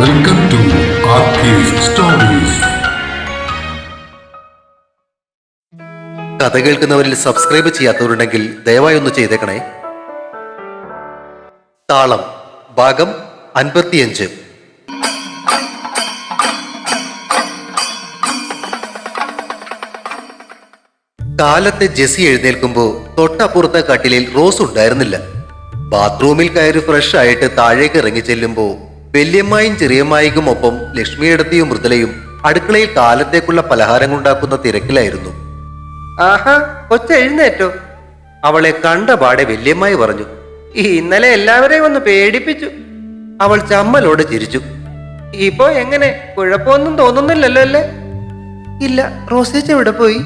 Welcome to stories കഥ കേൾക്കുന്നവരിൽ subscribe ചെയ്യാത്തവരുണ്ടെങ്കിൽ ദയവായി ഒന്ന് ചെയ്തേക്കണേ. താളം ഭാഗം അൻപത്തിയഞ്ച്. കാലത്തെ ജെസി എഴുന്നേൽക്കുമ്പോ തൊട്ടപ്പുറത്തെ കട്ടിലിൽ റോസ് ഉണ്ടായിരുന്നില്ല. ബാത്റൂമിൽ കയറി ഫ്രഷ് ആയിട്ട് താഴേക്ക് ഇറങ്ങി ചെല്ലുമ്പോ വല്യമ്മായും ചെറിയമ്മായിക്കും ഒപ്പം ലക്ഷ്മിയിടത്തിയും മൃദുലയും അടുക്കളയിൽ കാലത്തേക്കുള്ള പലഹാരങ്ങൾ ഉണ്ടാക്കുന്ന തിരക്കിലായിരുന്നു. ആഹാ കൊച്ച എഴുന്നേറ്റോ. അവളെ കണ്ട പാടെ വല്യമ്മായി പറഞ്ഞു ഇന്നലെ എല്ലാവരെയും ഒന്ന് പേടിപ്പിച്ചു. അവൾ ചമ്മലോട് ചിരിച്ചു ഇപ്പോ എങ്ങനെ? കുഴപ്പമൊന്നും തോന്നുന്നില്ലല്ലോ അല്ലേ? ഇല്ല റോസേച്ച ഇവിടെ പോയി?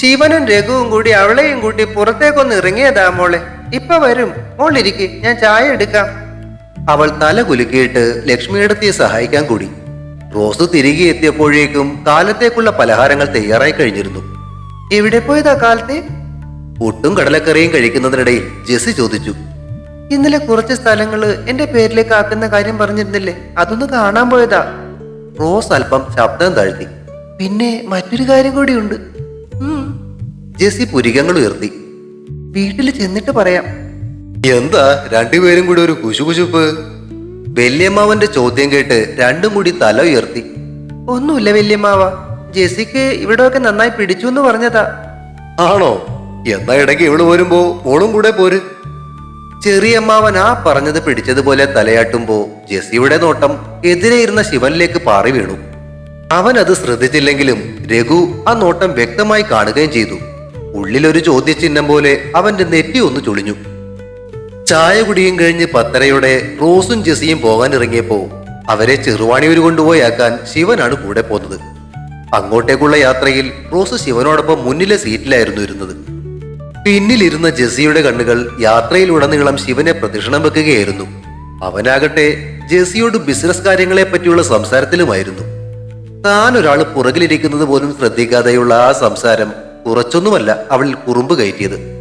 ശിവനും രഘുവും കൂടി അവളെയും കൂട്ടി പുറത്തേക്കൊന്ന് ഇറങ്ങിയതാ മോളെ. ഇപ്പൊ വരും. മോളിരിക്കെ ഞാൻ ചായ എടുക്കാം. അവൾ തല കുലുക്കിയിട്ട് ലക്ഷ്മിയിടത്തിയെ സഹായിക്കാൻ കൂടി. റോസ് തിരികെ എത്തിയപ്പോഴേക്കും കാലത്തേക്കുള്ള പലഹാരങ്ങൾ തയ്യാറായി കഴിഞ്ഞിരുന്നു. എവിടെ പോയതാ കാലത്തെ? പുട്ടും കടലക്കറിയും കഴിക്കുന്നതിനിടയിൽ ജെസ്സി ചോദിച്ചു. ഇന്നലെ കുറച്ച് സ്ഥലങ്ങൾ എന്റെ പേരിലേക്ക് ആക്കുന്ന കാര്യം പറഞ്ഞിരുന്നില്ലേ? അതൊന്ന് കാണാൻ പോയതാ. റോസ് അല്പം ശബ്ദം താഴ്ത്തി. പിന്നെ മറ്റൊരു കാര്യം കൂടിയുണ്ട് ജെസ്സി ജെസി പുരികങ്ങൾ ഉയർത്തി. വീട്ടിൽ ചെന്നിട്ട് പറയാം. എന്താ രണ്ടുപേരും കൂടി ഒരു കുശുകുശുപ്പ്? വല്യമ്മാവന്റെ ചോദ്യം കേട്ട് രണ്ടും കൂടി തല ഉയർത്തി. ഒന്നുമില്ല വല്യമ്മാവ. ജെസിക്ക് ഇവിടെയൊക്കെ നന്നായി പിടിച്ചു എന്ന് പറഞ്ഞതാ. ആണോ? എന്നാ ഇടയ്ക്ക് ഇവൾ വരുമ്പോ മോളും കൂടെ പോര്. ചെറിയമ്മാവൻ ആ പറഞ്ഞത് പിടിച്ചതുപോലെ തലയാട്ടുമ്പോ ജെസിയുടെ നോട്ടം എതിരെ ഇരുന്ന ശിവനിലേക്ക് പാറി വീണു. അവൻ അത് ശ്രദ്ധിച്ചില്ലെങ്കിലും രഘു ആ നോട്ടം വ്യക്തമായി കാണുകയും ചെയ്തു. ഉള്ളിലൊരു ചോദ്യചിഹ്നം പോലെ അവന്റെ നെറ്റി ഒന്ന് ചൊളിഞ്ഞു. ചായ കുടിയും കഴിഞ്ഞ് പത്തരയോടെ റോസും ജെസിയും പോകാനിറങ്ങിയപ്പോ അവരെ ചെറുവാണിയൂര് കൊണ്ടുപോയാക്കാൻ ശിവനാണ് കൂടെ പോന്നത്. അങ്ങോട്ടേക്കുള്ള യാത്രയിൽ റോസ് ശിവനോടൊപ്പം മുന്നിലെ സീറ്റിലായിരുന്നു ഇരുന്നത്. പിന്നിലിരുന്ന ജെസിയുടെ കണ്ണുകൾ യാത്രയിലുടനീളം ശിവനെ പ്രദക്ഷിണം വെക്കുകയായിരുന്നു. അവനാകട്ടെ ജെസിയോട് ബിസിനസ് കാര്യങ്ങളെ പറ്റിയുള്ള സംസാരത്തിലുമായിരുന്നു. താൻ ഒരാൾ പുറകിലിരിക്കുന്നത് പോലും ശ്രദ്ധിക്കാതെയുള്ള ആ സംസാരം കുറച്ചൊന്നുമല്ല അവൾ കുറുമ്പ് കയറ്റിയത്.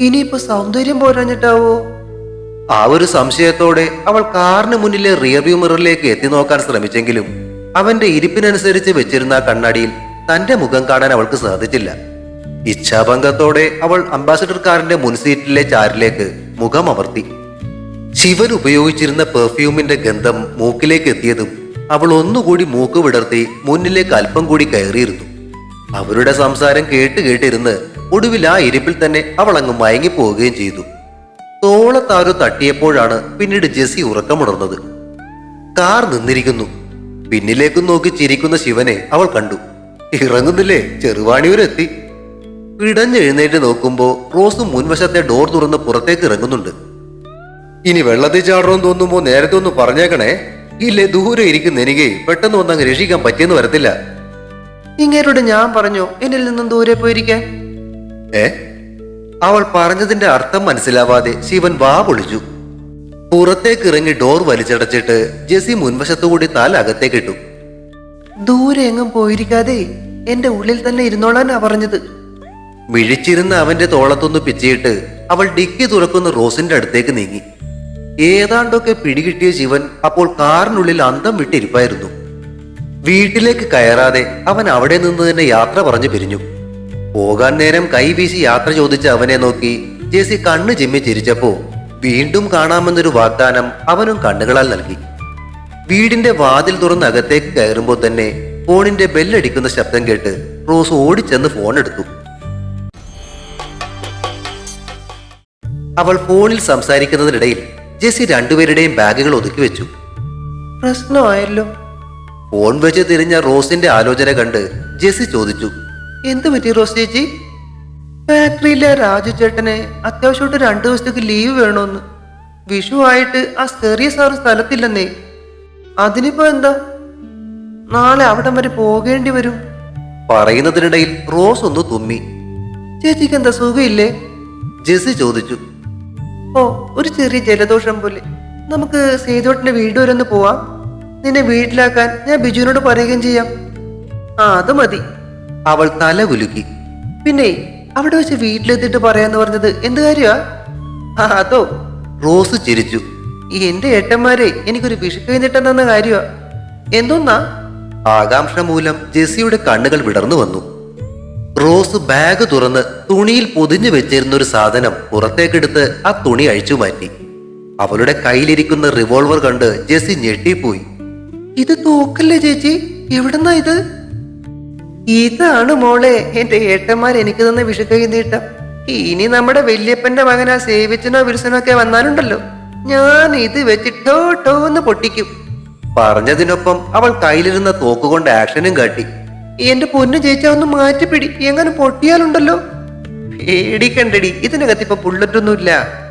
ഇനിയിപ്പോ സൗന്ദര്യം പോരാഞ്ഞിട്ടാവോ? ആ ഒരു സംശയത്തോടെ അവൾ കാറിന് മുന്നിലെ റിയർവ്യൂ മിററിലേക്ക് എത്തി നോക്കാൻ ശ്രമിച്ചെങ്കിലും അവന്റെ ഇരിപ്പിനനുസരിച്ച് വെച്ചിരുന്ന കണ്ണാടിയിൽ തന്റെ മുഖം കാണാൻ അവൾക്ക് സാധിച്ചില്ല. ഇച്ഛാഭംഗത്തോടെ അവൾ അംബാസഡർ കാറിന്റെ മുൻസീറ്റിലെ ചാരിലേക്ക് മുഖം അമർത്തി. ശിവൻ ഉപയോഗിച്ചിരുന്ന പെർഫ്യൂമിന്റെ ഗന്ധം മൂക്കിലേക്ക് എത്തിയതും അവൾ ഒന്നുകൂടി മൂക്ക് വിടർത്തി മുന്നിലേക്ക് അല്പം കൂടി കയറിയിരുന്നു. അവരുടെ സംസാരം കേട്ട് കേട്ടിരുന്ന് ഒടുവിൽ ആ ഇരിപ്പിൽ തന്നെ അവൾ അങ്ങ് മയങ്ങിപ്പോവുകയും ചെയ്തു. തോളത്താരോ തട്ടിയപ്പോഴാണ് പിന്നീട് ജെസി ഉറക്കമുണർന്നത്. കാർ നിന്നിരിക്കുന്നു. പിന്നിലേക്കും നോക്കി ചിരിക്കുന്ന ശിവനെ അവൾ കണ്ടു. ഇറങ്ങുന്നില്ലേ? ചെറുവാണിയൂരെത്തി. പിടഞ്ഞെഴുന്നേറ്റ് നോക്കുമ്പോൾ റോസ് മുൻവശത്തെ ഡോർ തുറന്ന് പുറത്തേക്ക് ഇറങ്ങുന്നുണ്ട്. ഇനി വെള്ളത്തിൽ ചാടണമെന്ന് തോന്നുമ്പോ നേരത്തെ ഒന്ന് പറഞ്ഞേക്കണേ. ഇല്ലേ ദൂരെ ഇരിക്കുന്ന എനിക്ക് പെട്ടെന്ന് ഒന്നങ്ങ് രക്ഷിക്കാൻ പറ്റിയെന്ന് വരത്തില്ല. ഇങ്ങേരോട് ഞാൻ പറഞ്ഞോ എന്നിൽ നിന്നും ദൂരെ പോയിരിക്കാൻ? ഏ? അവൾ പറഞ്ഞതിന്റെ അർത്ഥം മനസ്സിലാവാതെ ശിവൻ വാ പൊളിച്ചു. പുറത്തേക്ക് ഇറങ്ങി ഡോർ വലിച്ചടച്ചിട്ട് ജെസി മുൻവശത്തുകൂടി താൽ അകത്തേക്കിട്ടു ദൂരെ എങ്ങും പോയിരിക്കാതെ എന്റെ ഉള്ളിൽ തന്നെ ഇരുന്നോളാനാ പറഞ്ഞത്. വിഴിച്ചിരുന്ന അവന്റെ തോളത്തൊന്ന് പിച്ചിയിട്ട് അവൾ ഡിക്കി തുറക്കുന്ന റോസിന്റെ അടുത്തേക്ക് നീങ്ങി. ഏതാണ്ടൊക്കെ പിടികിട്ടിയ ശിവൻ അപ്പോൾ കാറിനുള്ളിൽ അന്തം വിട്ടിരിപ്പായിരുന്നു. വീട്ടിലേക്ക് കയറാതെ അവൻ അവിടെ നിന്ന് തന്നെ യാത്ര പറഞ്ഞു പിരിഞ്ഞു. പോകാൻ നേരം കൈവീശി യാത്ര ചോദിച്ച അവനെ നോക്കി ജെസി കണ്ണു ചിമ്മി ചിരിച്ചപ്പോ വീണ്ടും കാണാമെന്നൊരു വാഗ്ദാനം അവനും കണ്ണുകളാൽ നൽകി. വീടിന്റെ വാതിൽ തുറന്ന് അകത്തേക്ക് കയറുമ്പോൾ തന്നെ ഫോണിന്റെ ബെല്ലടിക്കുന്ന ശബ്ദം കേട്ട് റോസ് ഓടിച്ചെന്ന് ഫോൺ എടുത്തു. അവൾ ഫോണിൽ സംസാരിക്കുന്നതിനിടയിൽ ജെസി രണ്ടുപേരുടെയും ബാഗുകൾ ഒതുക്കി വെച്ചു. പ്രശ്നമായല്ലോ. ഫോൺ വെച്ച് തിരിഞ്ഞ റോസിന്റെ ആലോചന കണ്ട് ജെസി ചോദിച്ചു എന്ത് പറ്റി റോസ് ചേച്ചി? ഫാക്ടറിയിലെ രാജു ചേട്ടനെ അത്യാവശ്യമായിട്ട് രണ്ടു ദിവസത്തേക്ക് ലീവ് വേണമെന്ന് വിഷു ആയിട്ട് ആ സെറിയ സാറ് സ്ഥലത്തില്ലെന്നേ. അതിനിപ്പോ എന്താ? നാളെ അവിടം വരെ പോകേണ്ടി വരും. പറയുന്നതിനിടയിൽ റോസ് ഒന്ന് തുമ്മി. ചേച്ചിക്ക് എന്താ സുഖമില്ലേ? ജെസി ചോദിച്ചു. ഓ ഒരു ചെറിയ ജലദോഷം പോലെ. നമുക്ക് സേതോട്ടിന്റെ വീട് വരെ ഒന്ന് പോവാം. നിന്നെ വീട്ടിലാക്കാൻ ഞാൻ ബിജുവിനോട് പറയുകയും ചെയ്യാം. ആ അത് മതി. അവൾ തല കുലുക്കി. പിന്നെ അവിടെ വെച്ച് വീട്ടിലെത്തിയിട്ട് പറയാന്ന് പറഞ്ഞത് എന്ത് കാര്യമാ അതോ. റോസ് ചിരിച്ചു. ഈ എന്റെ ഏട്ടന്മാരെ എനിക്കൊരു വിഷുക്കൈന്നിട്ടം തന്ന കാര്യമാ എന്തോന്നാ? ആകാംക്ഷ മൂലം ജെസ്സിയുടെ കണ്ണുകൾ വിടർന്നു വന്നു. റോസ് ബാഗ് തുറന്ന് തുണിയിൽ പൊതിഞ്ഞു വെച്ചിരുന്ന ഒരു സാധനം പുറത്തേക്കെടുത്ത് ആ തുണി അഴിച്ചു മാറ്റി. അവളുടെ കയ്യിലിരിക്കുന്ന റിവോൾവർ കണ്ട് ജെസ്സി ഞെട്ടിപ്പോയി. ഇത് തോക്കല്ലേ ചേച്ചി? എവിടെന്നാ ഇത്? ഇതാണ് മോളെ എന്റെ ഏട്ടന്മാർ എനിക്ക് തന്ന വിഷുക്കൈ നീട്ടം ഇനി നമ്മുടെ വല്യപ്പന്റെ മകനാ സേവിച്ചനോ വിൽസനോ ഒക്കെ വന്നാലുണ്ടല്ലോ. ഞാൻ ഇത് വെച്ചിട്ടോ ടോ എന്ന് പൊട്ടിക്കും. പറഞ്ഞതിനൊപ്പം അവൾ കയ്യിലിരുന്ന തോക്കുകൊണ്ട് ആക്ഷനും കാട്ടി. എന്റെ പൊന്നു ചേച്ചി ഒന്ന് മാറ്റിപ്പിടി. എങ്ങനെ പൊട്ടിയാലുണ്ടല്ലോ? പേടിക്കണ്ടടി ഇതിനകത്ത് ഇപ്പൊ ബുള്ളറ്റൊന്നുമില്ല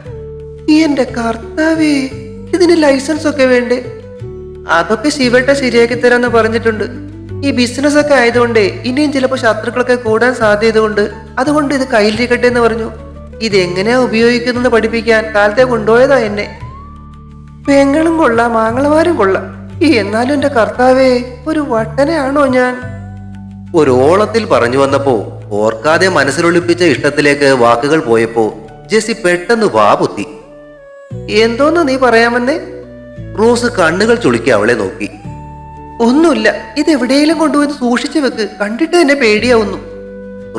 എന്റെ കർത്താവേ ഇതിന് ലൈസൻസ് ഒക്കെ വേണ്ടേ? അതൊക്കെ ശിവട്ട ശരിയാക്കി തരാന്ന് പറഞ്ഞിട്ടുണ്ട്. ഈ ബിസിനസ് ഒക്കെ ആയതുകൊണ്ട് ഇനിയും ചിലപ്പോൾ ശത്രുക്കളൊക്കെ കൂടാൻ സാധ്യതയുണ്ട്. അതുകൊണ്ട് ഇത് കയ്യിലിരിക്കട്ടെ എന്ന് പറഞ്ഞു. ഇത് എങ്ങനെയാ ഉപയോഗിക്കുന്നത് പഠിപ്പിക്കാൻ കാലത്തെ കൊണ്ടുപോയതാ എന്നെ. പെങ്ങളും കൊള്ളാം മാങ്ങളമാരും കൊള്ളാം. ഈ എന്നാലും എന്റെ കർത്താവേ ഒരു വട്ടനെയാണോ ഞാൻ? ഒരു ഓളത്തിൽ പറഞ്ഞു വന്നപ്പോ ഓർക്കാതെ മനസ്സിലൊളിപ്പിച്ച ഇഷ്ടത്തിലേക്ക് വാക്കുകൾ പോയപ്പോ ജെസ്സി പെട്ടെന്ന് വാ വാപുത്തി എന്തോന്ന് നീ പറയാമെന്നേ? റോസ് കണ്ണുകൾ ചുളിക്കി അവളെ നോക്കി. ഒന്നുമില്ല. ഇത് എവിടെയെങ്കിലും കൊണ്ടുപോയി സൂക്ഷിച്ചു വെക്ക്. കണ്ടിട്ട് തന്നെ പേടിയാവുന്നു.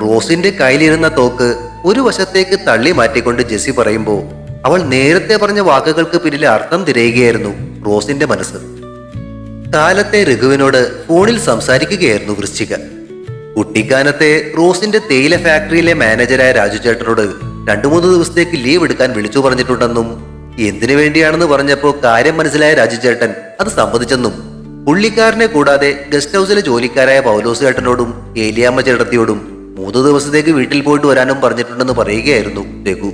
റോസിന്റെ കയ്യിലിരുന്ന തോക്ക് ഒരു വശത്തേക്ക് തള്ളി മാറ്റിക്കൊണ്ട് ജെസ്സി പറയുമ്പോ അവൾ നേരത്തെ പറഞ്ഞ വാക്കുകൾക്ക് പിന്നിലെ അർത്ഥം തിരയുകയായിരുന്നു റോസിന്റെ മനസ്സ്. കാലത്തെ രഘുവിനോട് ഫോണിൽ സംസാരിക്കുകയായിരുന്നു വൃശ്ചിക. കുട്ടിക്കാനത്തെ റോസിന്റെ തേയില ഫാക്ടറിയിലെ മാനേജരായ രാജു ചേട്ടനോട് രണ്ടു മൂന്ന് ദിവസത്തേക്ക് ലീവ് എടുക്കാൻ വിളിച്ചു പറഞ്ഞിട്ടുണ്ടെന്നും എന്തിനു വേണ്ടിയാണെന്ന് പറഞ്ഞപ്പോ കാര്യം മനസ്സിലായ രാജു ചേട്ടൻ അത് സമ്മതിച്ചെന്നും പുള്ളിക്കാരനെ കൂടാതെ ഗസ്റ്റ് ഹൗസിലെ ജോലിക്കാരായ പൗലോസ് ചേട്ടനോടും ഏലിയാമ്മ ചേട്ടത്തിയോടും മൂന്ന് ദിവസത്തേക്ക് വീട്ടിൽ പോയിട്ട് വരാനും പറഞ്ഞിട്ടുണ്ടെന്ന് പറയുകയായിരുന്നു രഘു.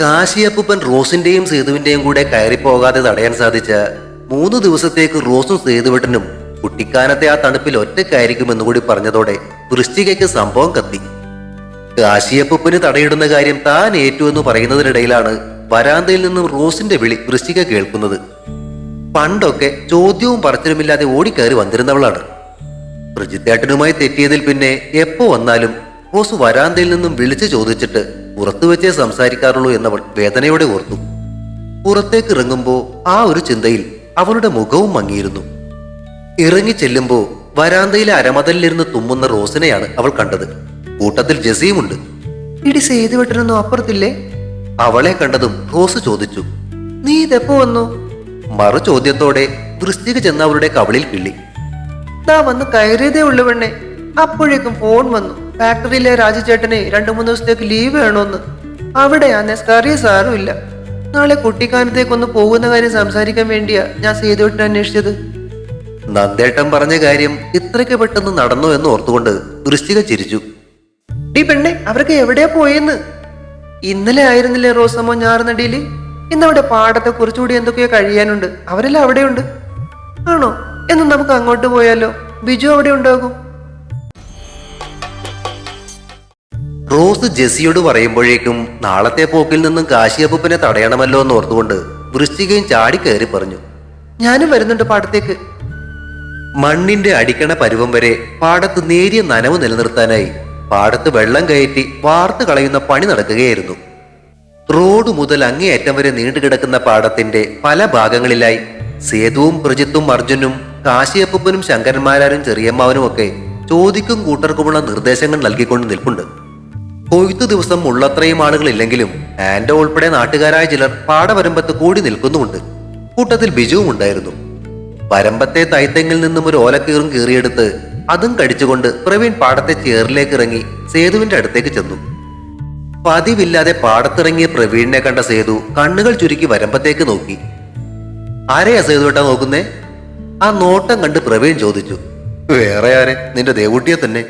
കാശിയപ്പൂപ്പൻ റോസിന്റെയും സേതുവിന്റെയും കൂടെ കയറിപ്പോകാതെ തടയാൻ സാധിച്ച മൂന്ന് ദിവസത്തേക്ക് റോസും സേതുവിട്ടനും കുട്ടിക്കാനത്തെ ആ തണുപ്പിൽ ഒറ്റക്കായിരിക്കുമെന്ന് കൂടി പറഞ്ഞതോടെ വൃശ്ചികയ്ക്ക് സംഭവം കത്തി. കാശിയപ്പൂപ്പന് തടയിടുന്ന കാര്യം താൻ ഏറ്റു എന്ന് പറയുന്നതിനിടയിലാണ് വരാന്തയിൽ നിന്നും റോസിന്റെ വിളി വൃശ്ചിക കേൾക്കുന്നത്. പണ്ടൊക്കെ ചോദ്യവും പറച്ചിലുമില്ലാതെ ഓടിക്കയറി വന്നിരുന്നവളാണ്. പ്രജിത്തേട്ടനുമായി തെറ്റിയതിൽ പിന്നെ എപ്പോ വന്നാലും ബോസ് വരാന്തയിൽ നിന്നും വിളിച്ചു ചോദിച്ചിട്ട് പുറത്തു വെച്ചേ സംസാരിക്കാറുള്ളൂ എന്നവൾ വേദനയോടെ ഓർത്തു. പുറത്തേക്ക് ഇറങ്ങുമ്പോ ആ ഒരു ചിന്തയിൽ അവളുടെ മുഖവും മങ്ങിയിരുന്നു. ഇറങ്ങി ചെല്ലുമ്പോ വരാന്തയിലെ അരമതലിലിരുന്ന് തുമ്മുന്ന റോസിനെയാണ് അവൾ കണ്ടത്. കൂട്ടത്തിൽ ജസീമുണ്ട്. ഇടി സേതുവെട്ടനൊന്നും അപ്പുറത്തില്ലേ? അവളെ കണ്ടതും റോസ് ചോദിച്ചു. നീ ഇതെപ്പോ വന്നു? മറു ചോദ്യത്തോടെ വൃശ്ചിക ചെന്ന് അവരുടെ കവളിൽ കിള്ളി. ദാ വന്ന് കയറിയതേ ഉള്ളു പെണ്ണെ. അപ്പോഴേക്കും ഫോൺ വന്നു. ഫാക്ടറിയിലെ രാജുചേട്ടനെ രണ്ടു മൂന്ന് ദിവസത്തേക്ക് ലീവ് വേണോന്ന്. അവിടെ നെസ്കാറിയ സാറും ഇല്ല. നാളെ കുട്ടിക്കാനത്തേക്കൊന്ന് പോകുന്ന കാര്യം സംസാരിക്കാൻ വേണ്ടിയാ ഞാൻ സേതുവിട്ട് അന്വേഷിച്ചത്. നന്ദേട്ടൻ പറഞ്ഞ കാര്യം ഇത്രയ്ക്ക് പെട്ടെന്ന് നടന്നു എന്ന് ഓർത്തുകൊണ്ട് വൃശ്ചിക ചിരിച്ചു. ഡി പെണ്ണെ അവരൊക്കെ എവിടെയാ പോയെന്ന്? ഇന്നലെ ആയിരുന്നില്ലേ റോസമ്മ ഞാറുനടിയിൽ? ഇന്നവിടെ പാടത്തെ കുറച്ചുകൂടി എന്തൊക്കെയോ കഴിയാനുണ്ട്. അവരെല്ലാം അവിടെയുണ്ട്. ആണോ? എന്ന് നമുക്ക് അങ്ങോട്ട് പോയാലോ? ബിജു അവിടെ ഉണ്ടാകും. റോസ് ജെസിയോട് പറയുമ്പോഴേക്കും നാളത്തെ പോക്കിൽ നിന്നും കാശിയപ്പൂപ്പനെ തടയണമല്ലോ എന്ന് ഓർത്തുകൊണ്ട് വൃശ്ചികയും ചാടി കയറി പറഞ്ഞു. ഞാനും വരുന്നുണ്ട് പാടത്തേക്ക്. മണ്ണിന്റെ അടിക്കണ പരുവം വരെ പാടത്ത് നേരിയ നനവ് നിലനിർത്താനായി പാടത്ത് വെള്ളം കയറ്റി വാർത്തു കളയുന്ന പണി നടക്കുകയായിരുന്നു. റോഡ് മുതൽ അങ്ങേയറ്റം വരെ നീണ്ടുകിടക്കുന്ന പാടത്തിന്റെ പല ഭാഗങ്ങളിലായി സേതുവും പ്രജിത്തും അർജുനും കാശിയപ്പനും ശങ്കരന്മാരാരും ചെറിയമ്മാവനും ഒക്കെ ചോദിക്കും കൂട്ടർക്കുമുള്ള നിർദ്ദേശങ്ങൾ നൽകിക്കൊണ്ട് നിൽപ്പുണ്ട്. കൊയ്ത്തു ദിവസം ഉള്ളത്രയും ആളുകളില്ലെങ്കിലും ആൻഡോ ഉൾപ്പെടെ നാട്ടുകാരായ ചിലർ പാടവരമ്പത്ത് കൂടി നിൽക്കുന്നുമുണ്ട്. കൂട്ടത്തിൽ ബിജുവും ഉണ്ടായിരുന്നു. വരമ്പത്തെ തൈത്തെങ്ങിൽ നിന്നും ഒരു ഓലക്കീറും കീറിയെടുത്ത് അതും കടിച്ചുകൊണ്ട് പ്രവീൺ പാടത്തെ ചേറിലേക്ക് ഇറങ്ങി സേതുവിന്റെ അടുത്തേക്ക് ചെന്നു. പതിവില്ലാതെ പാടത്തിറങ്ങിയ പ്രവീണിനെ കണ്ട സേതു കണ്ണുകൾ ചുരുക്കി വരമ്പത്തേക്ക് നോക്കി. ആരെയാ സേതു ഏട്ടാ നോക്കുന്നേ? ആ നോട്ടം കണ്ട് പ്രവീൺ ചോദിച്ചു. വേറെ ആരെ? നിന്റെ ദേവൂട്ടിയെ തന്നെ.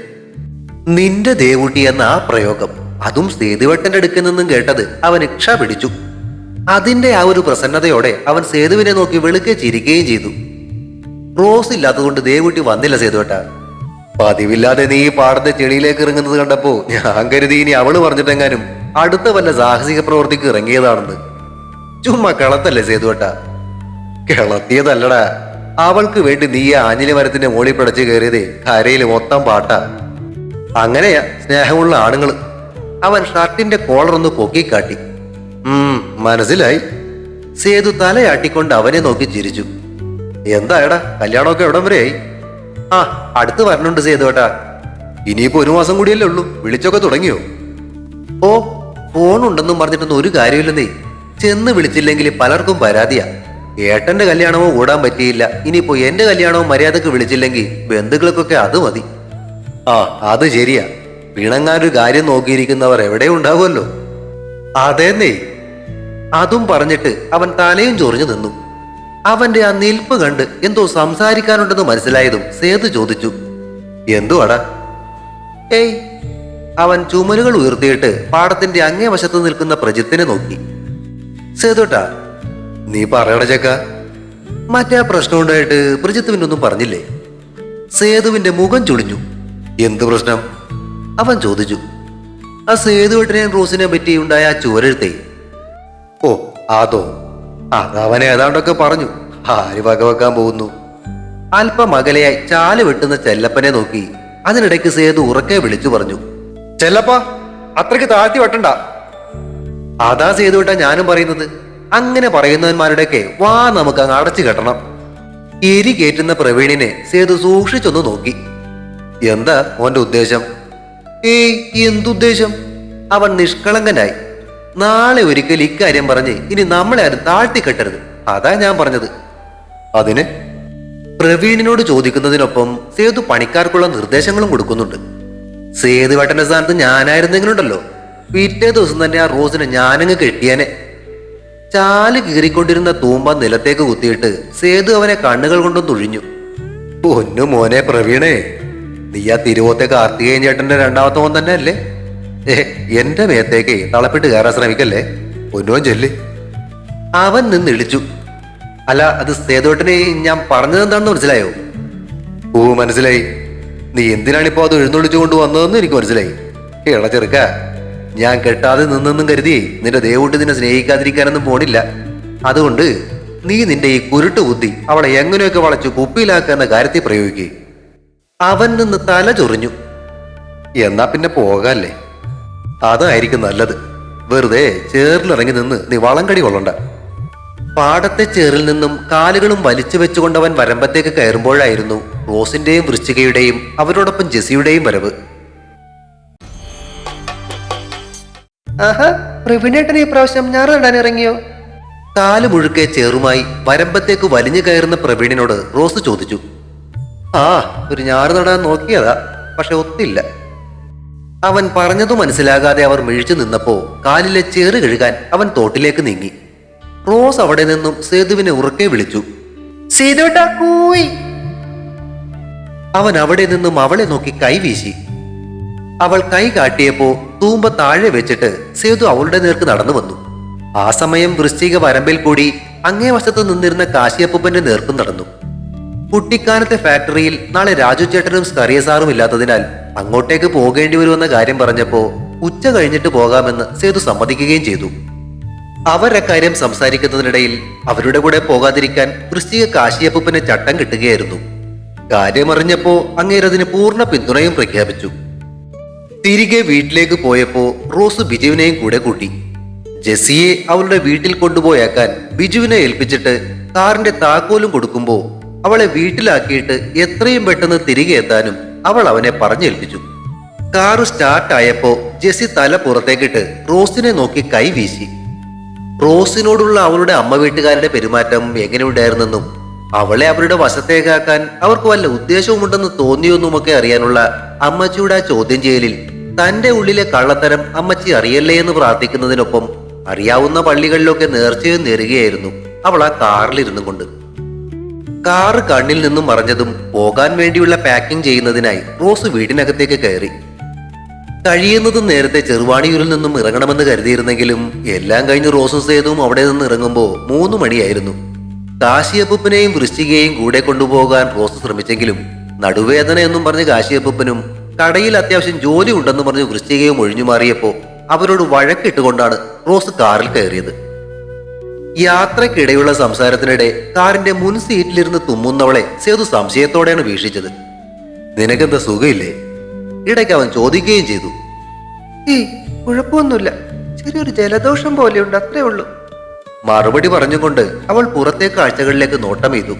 നിന്റെ ദേവൂട്ടി എന്ന ആ പ്രയോഗം അതും സേതുവേട്ടന്റെ അടുക്കിൽ നിന്നും കേട്ടത് അവൻ ഇക്ഷ പിടിച്ചു. അതിന്റെ ആ ഒരു പ്രസന്നതയോടെ അവൻ സേതുവിനെ നോക്കി വെളുക്കെ ചിരിക്കുകയും ചെയ്തു. റോസ് ഇല്ലാത്തതുകൊണ്ട് ദേവൂട്ടി വന്നില്ല സേതുവേട്ട. പതിവില്ലാതെ നീ പാടത്തെ ചെളിയിലേക്ക് ഇറങ്ങുന്നത് കണ്ടപ്പോ ഞാൻ കരുതി ഇനി അവൾ പറഞ്ഞിട്ടെങ്ങാനും അടുത്ത വല്ല സാഹസിക പ്രവൃത്തിക്ക് ഇറങ്ങിയതാണെന്ന്. ചുമ്മാ കളത്തല്ലേ സേതുവട്ട? കിളത്തിയതല്ലടാ. അവൾക്ക് വേണ്ടി നീ ആഞ്ഞിലി മരത്തിന്റെ മോളി പിടച്ച് കയറിയതേ കരയിൽ മൊത്തം പാട്ടാ. അങ്ങനെയാ സ്നേഹമുള്ള ആണുങ്ങൾ അവൻ ഷർട്ടിന്റെ കോളർ ഒന്ന് പൊക്കിക്കാട്ടി. ഉം മനസ്സിലായി. സേതു തലയാട്ടിക്കൊണ്ട് അവനെ നോക്കി ചിരിച്ചു. എന്താ എടാ കല്യാണമൊക്കെ എവിടം വരെയായി? ആ അടുത്ത് വരണുണ്ട് സേതു ഏട്ടാ. ഇനിയിപ്പോ ഒരു മാസം കൂടിയല്ലേ ഉള്ളൂ. വിളിച്ചൊക്കെ തുടങ്ങിയോ? ഓ ഫോൺ ഉണ്ടെന്നും പറഞ്ഞിട്ടൊന്നും ഒരു കാര്യമില്ലെന്നേ. ചെന്ന് വിളിച്ചില്ലെങ്കിൽ പലർക്കും പരാതിയാ. ഏട്ടന്റെ കല്യാണമോ ഓടാൻ പറ്റിയില്ല. ഇനിയിപ്പോ എന്റെ കല്യാണമോ മര്യാദയ്ക്ക് വിളിച്ചില്ലെങ്കിൽ ബന്ധുക്കൾക്കൊക്കെ അത് മതി. ആ അത് ശരിയാ. പിണങ്ങാനൊരു കാര്യം നോക്കിയിരിക്കുന്നവർ എവിടെ ഉണ്ടാവുമല്ലോ? അതേന്നേ. അതും പറഞ്ഞിട്ട് അവൻ തലയും ചൊറിഞ്ഞു നിന്നു. അവന്റെ ആ നിൽപ്പ് കണ്ട് എന്തോ സംസാരിക്കാനുണ്ടെന്ന് മനസ്സിലായതും സേതു ചോദിച്ചു എന്തുവാടാ? ഏയ് അവൻ ചുമലുകൾ ഉയർത്തിയിട്ട് പാടത്തിന്റെ അങ്ങേ വശത്ത് നിൽക്കുന്ന പ്രജിത്തിനെ നോക്കി. സേതുട്ടാ നീ പറയണ ചക്ക. മറ്റേ പ്രശ്നം ഉണ്ടായിട്ട് പ്രജിത്ത് പിന്നൊന്നും പറഞ്ഞില്ലേ? സേതുവിന്റെ മുഖം ചുളിഞ്ഞു. എന്ത് പ്രശ്നം? അവൻ ചോദിച്ചു. ആ സേതുവേട്ടനെയും റോസിനെ പറ്റി ഉണ്ടായ ആ ചുവരെഴുത്തേ. ഓ അതോ? അതവൻ ഏതാണ്ടൊക്കെ പറഞ്ഞു. ആര് വകവെക്കാൻ പോകുന്നു? അല്പം അകലെയായി ചാൽ വെട്ടുന്ന ചെല്ലപ്പനെ നോക്കി. അതിനിടയ്ക്ക് സേതു ഉറക്കെ വിളിച്ചു പറഞ്ഞു. ചെല്ലപ്പ അത്രയ്ക്ക് താഴ്ത്തി വെട്ടണ്ട. അതാ സേതു വിട്ടാ ഞാനും പറയുന്നത്. അങ്ങനെ പറയുന്നവന്മാരുടെയൊക്കെ വാ നമുക്ക് അങ്ങ് അടച്ചു കെട്ടണം. എരി കയറ്റുന്ന പ്രവീണിനെ സേതു സൂക്ഷിച്ചൊന്ന് നോക്കി. എന്താ ഓന്റെ ഉദ്ദേശം? ഏയ് എന്തുദ്ദേശം? അവൻ നിഷ്കളങ്കനായി. നാളെ ഒരിക്കൽ ഇക്കാര്യം പറഞ്ഞ് ഇനി നമ്മളെ ആരും താഴ്ത്തിക്കെട്ടരുത്. അതാ ഞാൻ പറഞ്ഞത്. അതിന് പ്രവീണിനോട് ചോദിക്കുന്നതിനൊപ്പം സേതു പണിക്കാർക്കുള്ള നിർദ്ദേശങ്ങളും കൊടുക്കുന്നുണ്ട്. സേതു സേതുവേട്ടന്റെ സ്ഥാനത്ത് ഞാനായിരുന്നെങ്കിലുണ്ടല്ലോ. പിറ്റേ ദിവസം തന്നെ ആ റോസിനെ ഞാനങ്ങ് കെട്ടിയാനെ. ചാൽ കീറിക്കൊണ്ടിരുന്ന തൂമ്പ നിലത്തേക്ക് കുത്തിയിട്ട് സേതു അവനെ കണ്ണുകൾ കൊണ്ടും തുഴിഞ്ഞു. പൊന്നു മോനെ പ്രവീണേ നീ ആ തിരുവോത്തെ കാർത്തികേയൻ ചേട്ടന്റെ രണ്ടാമത്തെ മോൻ തന്നെ അല്ലേ ഏ എന്റെ മേത്തേക്ക് തളപ്പിട്ട് കയറാൻ ശ്രമിക്കല്ലേ? പൊന്നോ ചൊല്ലി. അവൻ നിന്ന് ഇളിച്ചു. അല്ല അത് സേതുവേട്ടനെ ഞാൻ പറഞ്ഞതെന്താണെന്ന് മനസ്സിലായോ? ഓ മനസ്സിലായി. നീ എന്തിനാണിപ്പോ അത് എഴുന്നള്ളിച്ചു കൊണ്ട് വന്നതെന്ന് എനിക്ക് മനസ്സിലായി. ഇള ചെറുക്ക ഞാൻ കെട്ടാതെ നിന്നെന്നും കരുതി നിന്റെ ദേവൂട്ടി നിന്നെ സ്നേഹിക്കാതിരിക്കാനൊന്നും പോണില്ല. അതുകൊണ്ട് നീ നിന്റെ ഈ കുരുട്ട് ബുദ്ധി അവളെ എങ്ങനെയൊക്കെ വളച്ച് കുപ്പിയിലാക്കുന്ന കാര്യത്തിൽ പ്രയോഗിക്കുക അവൻ നിന്ന് തല ചൊറിഞ്ഞു. എന്നാ പിന്നെ പോകാല്ലേ? അതായിരിക്കും നല്ലത്. വെറുതെ ചേറിലിറങ്ങി നിന്ന് നീ വളം കടി കൊള്ളണ്ട. പാടത്തെ ചേറിൽ നിന്നും കാലുകളും വലിച്ചു വെച്ചുകൊണ്ടവൻ വരമ്പത്തേക്ക് കയറുമ്പോഴായിരുന്നു റോസിന്റെയും വൃശ്ചികയുടെയും അവരോടൊപ്പം ജെസിയുടെയും വരവ്. ആഹാ പ്രവീണേട്ടൻ ഈ പ്രാവശ്യം ഇറങ്ങിയോ? കാൽ മുഴുക്കെ ചേറുമായി വരമ്പത്തേക്ക് വലിഞ്ഞു കയറുന്ന പ്രവീണിനോട് റോസ് ചോദിച്ചു. ആ ഒരു ഞാറ് നടാൻ നോക്കിയതാ പക്ഷെ ഒത്തില്ല. അവൻ പറഞ്ഞതു മനസ്സിലാകാതെ അവർ മിഴിച്ചു നിന്നപ്പോ കാലിലെ ചേറ് കഴുകാൻ അവൻ തോട്ടിലേക്ക് നീങ്ങി. റോസ് അവിടെ നിന്നും സേതുവിനെ ഉറക്കെ വിളിച്ചു. അവൻ അവിടെ നിന്നും അവളെ നോക്കി കൈവീശി അവൾ കൈ കാട്ടിയപ്പോ തൂമ്പ താഴെ വെച്ചിട്ട് സേതു അവളുടെ നേർക്ക് നടന്നു വന്നു. ആ സമയം വൃശ്ചിക വരമ്പിൽ കൂടി അങ്ങേ വശത്ത് നിന്നിരുന്ന കാശിയപ്പൂപ്പന്റെ നേർക്കും നടന്നു. കുട്ടിക്കാനത്തെ ഫാക്ടറിയിൽ നാളെ രാജു ചേട്ടനും സ്കറിയ സാറും ഇല്ലാത്തതിനാൽ അങ്ങോട്ടേക്ക് പോകേണ്ടി വരുമെന്ന കാര്യം പറഞ്ഞപ്പോ ഉച്ച കഴിഞ്ഞിട്ട് പോകാമെന്ന് സേതു സമ്മതിക്കുകയും ചെയ്തു. അവർ അക്കാര്യം സംസാരിക്കുന്നതിനിടയിൽ അവരുടെ കൂടെ പോകാതിരിക്കാൻ വൃശ്ചിക കാശിയപ്പൂപ്പന് ചട്ടം കിട്ടുകയായിരുന്നു. കാര്യമറിഞ്ഞപ്പോ അങ്ങേരതിന് പൂർണ പിന്തുണയും പ്രഖ്യാപിച്ചു. തിരികെ വീട്ടിലേക്ക് പോയപ്പോ റോസ് ബിജുവിനെയും കൂടെ കൂട്ടി. ജെസ്സിയെ അവളുടെ വീട്ടിൽ കൊണ്ടുപോയാക്കാൻ ബിജുവിനെ ഏൽപ്പിച്ചിട്ട് കാറിന്റെ താക്കോലും കൊടുക്കുമ്പോ അവളെ വീട്ടിലാക്കിയിട്ട് എത്രയും പെട്ടെന്ന് തിരികെ എത്താനും അവൾ അവനെ പറഞ്ഞേൽപ്പിച്ചു. കാറ് സ്റ്റാർട്ട് ആയപ്പോ ജെസ്സി തല പുറത്തേക്കിട്ട് റോസിനെ നോക്കി കൈ വീശി. റോസിനോടുള്ള അവളുടെ അമ്മ വീട്ടുകാരുടെ പെരുമാറ്റം എങ്ങനെയുണ്ടായിരുന്നെന്നും അവളെ അവരുടെ വശത്തേക്കാക്കാൻ അവർക്ക് വല്ല ഉദ്ദേശവുമുണ്ടെന്ന് തോന്നിയൊന്നുമൊക്കെ അറിയാനുള്ള അമ്മച്ചിയുടെ ആ ചോദ്യം ചെയ്യലിൽ തന്റെ ഉള്ളിലെ കള്ളത്തരം അമ്മച്ചി അറിയല്ലേ എന്ന് പ്രാർത്ഥിക്കുന്നതിനൊപ്പം അറിയാവുന്ന പള്ളികളിലൊക്കെ നേർച്ചയും നേരുകയായിരുന്നു. അവൾ ആ കാറിലിരുന്നു കൊണ്ട് കാറ് കണ്ണിൽ നിന്നും മറഞ്ഞതും പോകാൻ വേണ്ടിയുള്ള പാക്കിംഗ് ചെയ്യുന്നതിനായി റോസ് വീടിനകത്തേക്ക് കയറി. കഴിയുന്നതും നേരത്തെ ചെറുവാണിയൂരിൽ നിന്നും ഇറങ്ങണമെന്ന് കരുതിയിരുന്നെങ്കിലും എല്ലാം കഴിഞ്ഞ് റോസും സേതുവും അവിടെ നിന്ന് ഇറങ്ങുമ്പോൾ മൂന്ന് മണിയായിരുന്നു. കാശിയപ്പൂപ്പനെയും വൃശ്ചികയെയും കൂടെ കൊണ്ടുപോകാൻ റോസ് ശ്രമിച്ചെങ്കിലും നടുവേദന എന്നും പറഞ്ഞ് കാശിയപ്പൂപ്പനും കടയിൽ അത്യാവശ്യം ജോലി ഉണ്ടെന്ന് പറഞ്ഞ് വൃശ്ചികയും ഒഴിഞ്ഞു മാറിയപ്പോ അവരോട് വഴക്കിട്ടുകൊണ്ടാണ് റോസ് കാറിൽ കയറിയത്. യാത്രക്കിടെയുള്ള സംസാരത്തിനിടെ കാറിന്റെ മുൻ സീറ്റിലിരുന്ന് തുമ്മുന്നവളെ സേതു സംശയത്തോടെയാണ് വീക്ഷിച്ചത്. നിനക്കെന്താ സുഖമില്ലേ? ഇടയ്ക്ക് അവൻ ചോദിക്കുകയും ചെയ്തു. ഏയ് കുഴപ്പമൊന്നുമില്ല. ചെറിയൊരു ജലദോഷം പോലെയുണ്ട് അത്രേ ഉള്ളൂ. മറുപടി പറഞ്ഞുകൊണ്ട് അവൾ പുറത്തെ കാഴ്ചകളിലേക്ക് നോട്ടം ചെയ്തു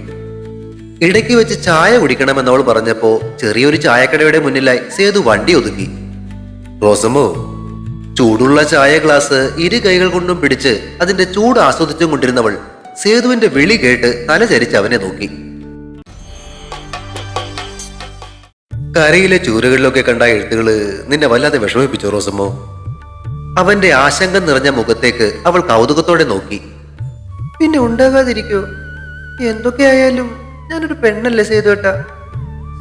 ഇടയ്ക്ക് വെച്ച് ചായ കുടിക്കണമെന്നവൾ പറഞ്ഞപ്പോൾ പറഞ്ഞപ്പോ ചെറിയൊരു ചായക്കടയുടെ മുന്നിലായി സേതു വണ്ടി ഒതുക്കി. റോസമ്മോ ചൂടുള്ള ചായ ഗ്ലാസ് ഇരു കൈകൾ കൊണ്ടും പിടിച്ച് അതിന്റെ ചൂട് ആസ്വദിച്ചും കൊണ്ടിരുന്നവൾ സേതുവിന്റെ വിളി കേട്ട് തലചരിച്ച് അവനെ നോക്കി. കരയിലെ ചൂരകളിലൊക്കെ കണ്ട എഴുത്തുകൾ നിന്നെ വല്ലാതെ വിഷമിപ്പിച്ചു റോസമ്മോ? അവന്റെ ആശങ്ക നിറഞ്ഞ മുഖത്തേക്ക് അവൾ കൗതുകത്തോടെ നോക്കി. പിന്നെ ഉണ്ടാകാതിരിക്കോ? എന്തൊക്കെയായാലും ഞാനൊരു പെണ്ണല്ലേ സേതുവേട്ട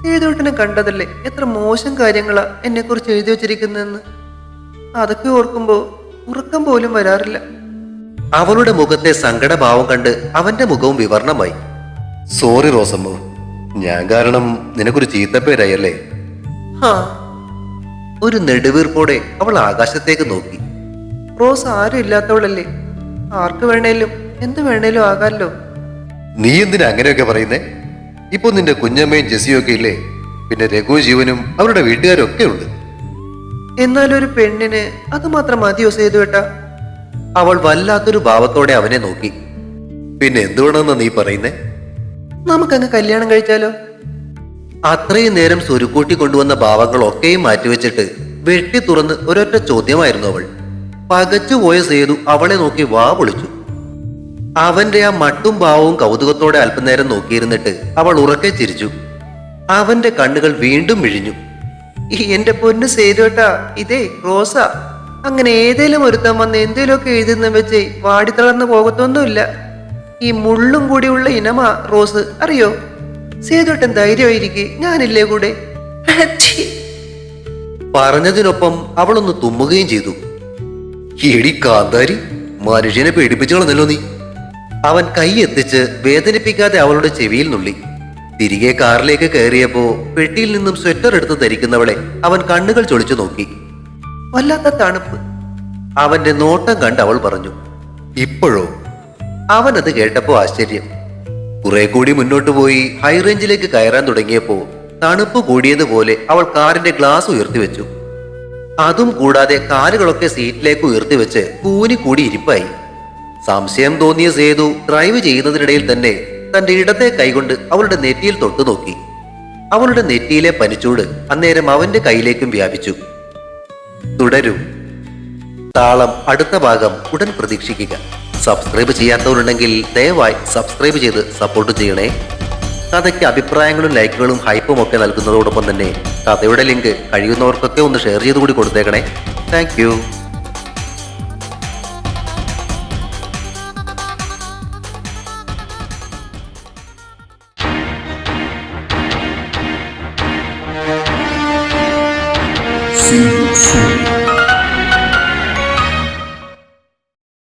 സേതുവേട്ടനെ കണ്ടതല്ലേ എത്ര മോശം കാര്യങ്ങളാ എന്നെ കുറിച്ച് എഴുതി വച്ചിരിക്കുന്നതെന്ന്? അതൊക്കെ ഓർക്കുമ്പോ ഉറക്കം പോലും വരാറില്ല. അവളുടെ മുഖത്തെ സങ്കടഭാവം കണ്ട് അവന്റെ മുഖവും വിവർണമായി. സോറി റോസമ്മു. ഞാൻ കാരണം നിനക്കൊരു ചീത്തപ്പേരായല്ലേ? ഹാ. ഒരു നെടുവീർപ്പോടെ അവൾ ആകാശത്തേക്ക് നോക്കി. റോസ് ആരും ഇല്ലാത്തവളല്ലേ? ആർക്ക് വേണേലും എന്ത് വേണേലും ആകാല്ലോ നീ എന്തിനാ അങ്ങനെയൊക്കെ പറയുന്നേ? ഇപ്പൊ നിന്റെ കുഞ്ഞമ്മയും ജെസിയും ഒക്കെ ഇല്ലേ? പിന്നെ രഘു ജീവനും അവരുടെ വീട്ടുകാരും ഒക്കെ ഉണ്ട്. എന്നാലും ഒരു പെണ്ണിന് അത് മാത്രം മതിയോ സേതുവേട്ട? അവൾ വല്ലാത്തൊരു ഭാവത്തോടെ അവനെ നോക്കി. പിന്നെ എന്തുവേണമെന്ന് നീ പറയുന്നേ? നമുക്കങ്ങ് കല്യാണം കഴിച്ചാലോ? അത്രയും നേരം സ്വരുക്കൂട്ടി കൊണ്ടുവന്ന ഭാവങ്ങളൊക്കെയും മാറ്റിവെച്ചിട്ട് വെട്ടി തുറന്ന് ഒരൊറ്റ ചോദ്യമായിരുന്നു അവൾ. പകച്ചുപോയ സേതു അവളെ നോക്കി വാ പൊളിച്ചു അവന്റെ ആ മട്ടും ഭാവവും കൗതുകത്തോടെ അല്പനേരം നോക്കിയിരുന്നിട്ട് അവൾ ഉറക്കെ ചിരിച്ചു. അവന്റെ കണ്ണുകൾ വീണ്ടും വിഴിഞ്ഞു. എന്റെ പൊന്ന് സേതുട്ടാ ഇതേ റോസ. അങ്ങനെ ഏതേലും ഒരുത്തം വന്ന് എന്തേലുമൊക്കെ എഴുതുന്ന വെച്ച് വാടി തളർന്നു പോകത്തൊന്നുമില്ല. ഈ മുള്ളും കൂടിയുള്ള ഇനമാ റോസ്. അറിയോ? സേതുട്ടൻ ധൈര്യമായിരിക്കെ ഞാനില്ലേ കൂടെ. പറഞ്ഞതിനൊപ്പം അവളൊന്ന് തുമ്മുകയും ചെയ്തു. എടി കാന്താരി മനുഷ്യനെ പേടിപ്പിച്ചു കളഞ്ഞല്ലോ നീ. അവൻ കൈ എത്തിച്ച് വേദനിപ്പിക്കാതെ അവളുടെ ചെവിയിൽ നുള്ളി. തിരികെ കാറിലേക്ക് കയറിയപ്പോ പെട്ടിയിൽ നിന്നും സ്വെറ്റർ എടുത്ത് ധരിക്കുന്നവളെ അവൻ കണ്ണുകൾ ചൊളിച്ചു നോക്കി. വല്ലാത്ത തണുപ്പ്. അവന്റെ നോട്ടം കണ്ട് അവൾ പറഞ്ഞു ഇപ്പോഴോ? അവൻ അത് കേട്ടപ്പോ ആശ്ചര്യം. കുറെ കൂടി മുന്നോട്ട് പോയി ഹൈറേഞ്ചിലേക്ക് കയറാൻ തുടങ്ങിയപ്പോ തണുപ്പ് കൂടിയതുപോലെ അവൾ കാറിന്റെ ഗ്ലാസ് ഉയർത്തി വെച്ചു. അതും കൂടാതെ കാലുകളൊക്കെ സീറ്റിലേക്ക് ഉയർത്തി വെച്ച് കൂനി കൂടി ഇരിപ്പായി. സംശയം തോന്നിയ സേതു ഡ്രൈവ് ചെയ്യുന്നതിനിടയിൽ തന്നെ തന്റെ ഇടത്തെ കൈകൊണ്ട് അവളുടെ നെറ്റിയിൽ തൊട്ടു നോക്കി. അവളുടെ നെറ്റിയിലെ പനിച്ചൂട് അന്നേരം അവന്റെ കൈയിലേക്കും വ്യാപിച്ചു. തുടരും. താളം അടുത്ത ഭാഗം ഉടൻ പ്രതീക്ഷിക്കുക. സബ്സ്ക്രൈബ് ചെയ്യാത്തവരുണ്ടെങ്കിൽ ദയവായി സബ്സ്ക്രൈബ് ചെയ്ത് സപ്പോർട്ട് ചെയ്യണേ. കഥയ്ക്ക് അഭിപ്രായങ്ങളും ലൈക്കുകളും ഹൈപ്പും ഒക്കെ നൽകുന്നതോടൊപ്പം തന്നെ കഥയുടെ ലിങ്ക് കഴിയുന്നവർക്കൊക്കെ ഒന്ന് ഷെയർ ചെയ്ത് കൂടി കൊടുത്തേക്കണേ താങ്ക്